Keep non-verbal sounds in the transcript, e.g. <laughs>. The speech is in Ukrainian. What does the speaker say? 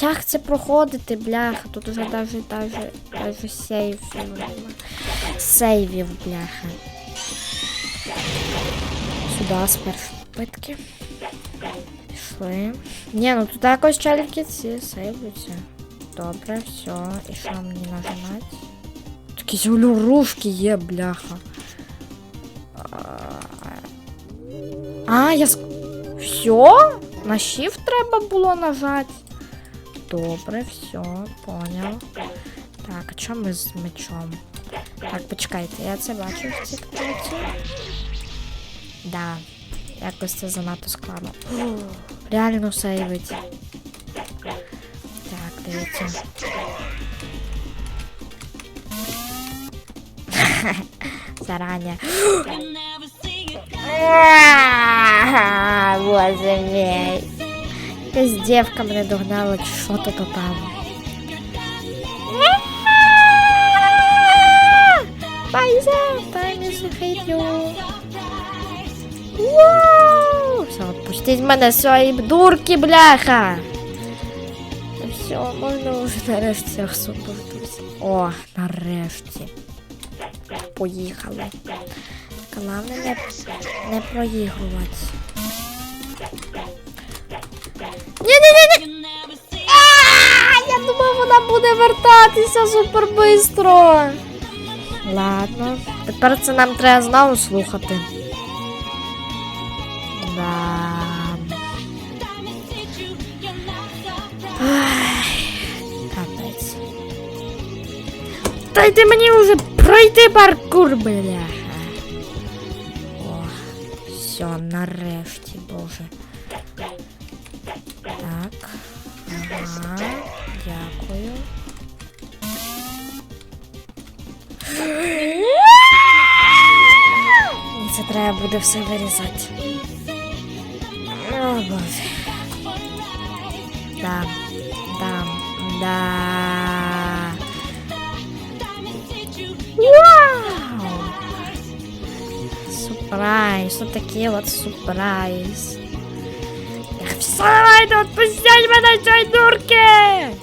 Як це проходити, бляха? Тут уже даже, даже, даже нема. Сейвів, бляха. Сюди спершу питки. Пішли. Ні, ну тут якось челіки ці сейвуються. Добре, все. І що мені нажимати? Такі улюрушки є, бляха. А, я. Все? На shift треба було нажати. Добре, все, поняв. Так, а чому ми з мечом? Так, почекайте, я це бачу в тіктоці. Да. Якось це занадто складно. Фу, <gasps> Реально сейвить. Так, дивіться. <laughs> Заранее. А, <gasps> Боже мій. Якась дівка мене догнала, що то там. Пайза, hate you. Все, отпустіть мене з своєї дурки, бляха! Все, можна вже нарешті освободитися. О, нарешті. Поїхали. Головне не, не проігрувати. Ні-ні-ні! Я думав, вона буде вертатися супер бистро. Ладно. Тепер це нам треба знову слухати. Да. Капець. Дайте мені вже пройти паркур, бляха. О, все, нарешті, боже. треба буде все вирізати. О, боже. Да, да, да. Вау! Сюрприз, что такие вот сюрприз. Все, давайте отпустіть мене, цієї дурки!